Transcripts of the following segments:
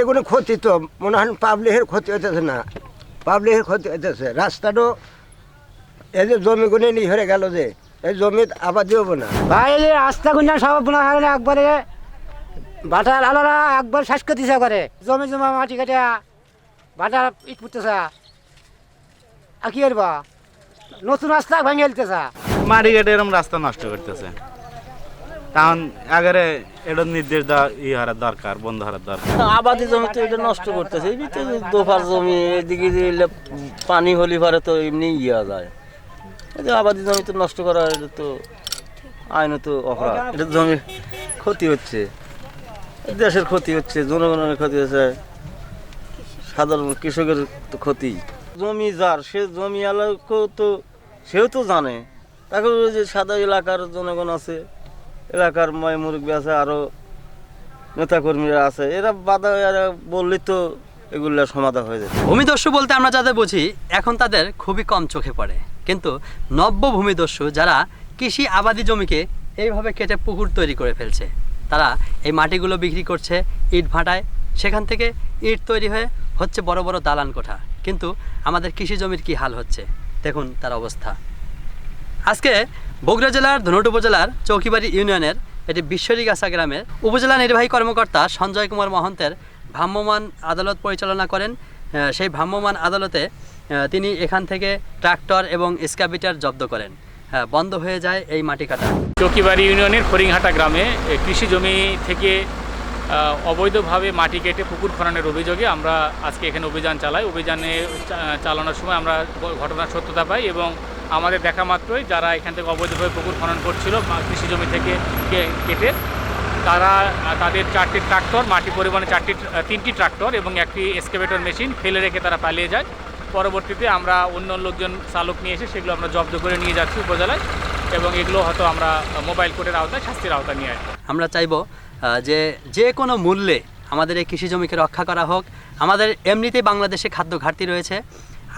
এগুলো ক্ষতি তো মনে হয় পাবলিকের ক্ষতি হইতেছে না। পাবলিকের ক্ষতি হইতেছে। রাস্তাটাও এই যে জমিগুলো নিয়ে হয়ে গেল যে এই জমি আবাদি হব না। ভাই এই রাস্তা গুঞ্জন সব মনে হয় একবারে বাটার আলোরা একবার শেষ করে দিছে করে জমি জমা মাটি কাটা বাটা ইট পুঁততেছে আর কি করবা? নতুন রাস্তা ভেঙে ফেলতেছে মাটি কেটে এরকম রাস্তা নষ্ট করতেছে। তখন আগে এটা নির্দেশ দেওয়া ই হারার দরকার, বন্ধ হারার দরকার। আবাদি জমি তো এটা নষ্ট করতেছে। এই তো দোফার জমি, এদিকে এলে পানি হলি পারে তো এমনি ইয়া যায়। এই যে আবাদি জমি তো নষ্ট করা, এটা তো আইনত অপরাধ। এটা জমি ক্ষতি হচ্ছে। দেশের ক্ষতি হচ্ছে, জনগণের ক্ষতি হচ্ছে। সাধারণ কৃষকের তো ক্ষতি। জমি যার, সে জমি এলাকাও তো, সেও তো জানে। তাকে যে সাদা এলাকার জনগণ আছে। এলাকার ময় মুরব্বী আছে আরও নেতাকর্মীরা আছে। এরা বাধা, এরা বললে তো এগুলো সমাধান হয়ে যাবে। ভূমিদস্যু বলতে আমরা যাদের বুঝি, এখন তাদের খুবই কম চোখে পড়ে। কিন্তু নব্য ভূমিদস্যু যারা কৃষি আবাদি জমিকে এইভাবে কেটে পুকুর তৈরি করে ফেলছে, তারা এই মাটিগুলো বিক্রি করছে ইট ভাটায়। সেখান থেকে ইট তৈরি হয়ে হচ্ছে বড় বড় দালান কোঠা। কিন্তু আমাদের কৃষি জমির কি হাল হচ্ছে? দেখুন তার অবস্থা। আজকে বগুড়া জেলার ধনুট উপজেলার চৌকিবাড়ি ইউনিয়নের এটি বিশ্বরিগাছা গ্রামের উপজেলা নির্বাহী কর্মকর্তা সঞ্জয় কুমার মহন্তের ভ্রাম্যমাণ আদালত পরিচালনা করেন। সেই ভ্রাম্যমাণ আদালতে তিনি এখান থেকে ট্রাক্টর এবং এসকাবিটার জব্দ করেন। হ্যাঁ, বন্ধ হয়ে যায় এই মাটি কাটা। চকিবাড়ি ইউনিয়নের ফরিংহাটা গ্রামে কৃষি জমি থেকে অবৈধভাবে মাটি কেটে পুকুর খননের অভিযোগে আমরা আজকে এখানে অভিযান চালাই। অভিযানে চালানোর সময় আমরা ঘটনার সত্যতা পাই এবং আমাদের দেখা মাত্রই যারা এখান থেকে অবৈধভাবে পুকুর খনন করছিল কৃষি জমি থেকে কেটে, তারা, তাদের চারটি ট্রাক্টর, মাটি পরিমাণে চারটি, তিনটি ট্রাক্টর এবং একটি এসকেভেটর মেশিন ফেলে রেখে তারা পালিয়ে যায়। পরবর্তীতে আমরা অন্য লোকজন চালক নিয়ে এসে সেগুলো আমরা জব্দ করে নিয়ে যাচ্ছি উপজেলায় এবং এগুলো হয়তো আমরা মোবাইল কোর্টের আওতায়, শাস্তির আওতায় নিয়ে আসব। আমরা চাইব যে যে কোনো মূল্যে আমাদের এই কৃষি জমিকে রক্ষা করা হোক। আমাদের এমনিতেই বাংলাদেশে খাদ্য ঘাটতি রয়েছে।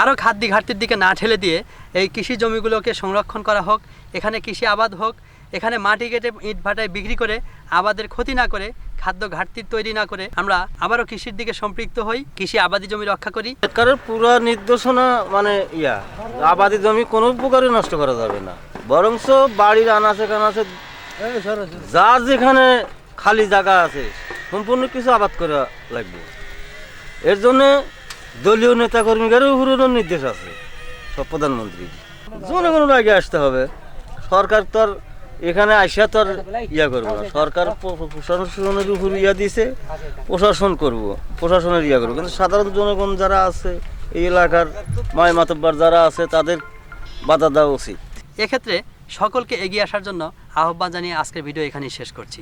আরও খাদ্য ঘাটতির দিকে না ঠেলে দিয়ে এই কৃষি জমিগুলোকে সংরক্ষণ করা হোক এখানে কৃষি আবাদ হোক এখানে মাটি কেটে ইট ভাটায় বিক্রি করে আবাদের ক্ষতি না করে খাদ্য ঘাটতি তৈরি না করে আমরা আবারও কৃষির দিকে সম্পৃক্ত হই কৃষি আবাদি জমি রক্ষা করি। সরকারের পুরো নির্দেশনা মানে ইয়া আবাদি জমি কোনো প্রকারে নষ্ট করা যাবে না। বরঞ্চ বাড়ির আনাচে কানাচে যার যেখানে খালি জায়গা আছে সম্পূর্ণ কিছু আবাদ করা লাগবে। এর জন্য দলীয় নেতাকর্মীদেরও উপরেও নির্দেশ আছে, সব প্রধানমন্ত্রী জনগণের আগে আসতে হবে। সরকার তো আর এখানে আসিয়া তো আর ইয়া করব না। সরকার প্রশাসনের উপর ইয়া দিছে, প্রশাসন করব, প্রশাসনের ইয়া করব। কিন্তু সাধারণ জনগণ যারা আছে, এই এলাকার মায় মাতব্বার যারা আছে, তাদের বাধা দেওয়া উচিত। এক্ষেত্রে সকলকে এগিয়ে আসার জন্য আহ্বান জানিয়ে আজকের ভিডিও এখানেই শেষ করছি।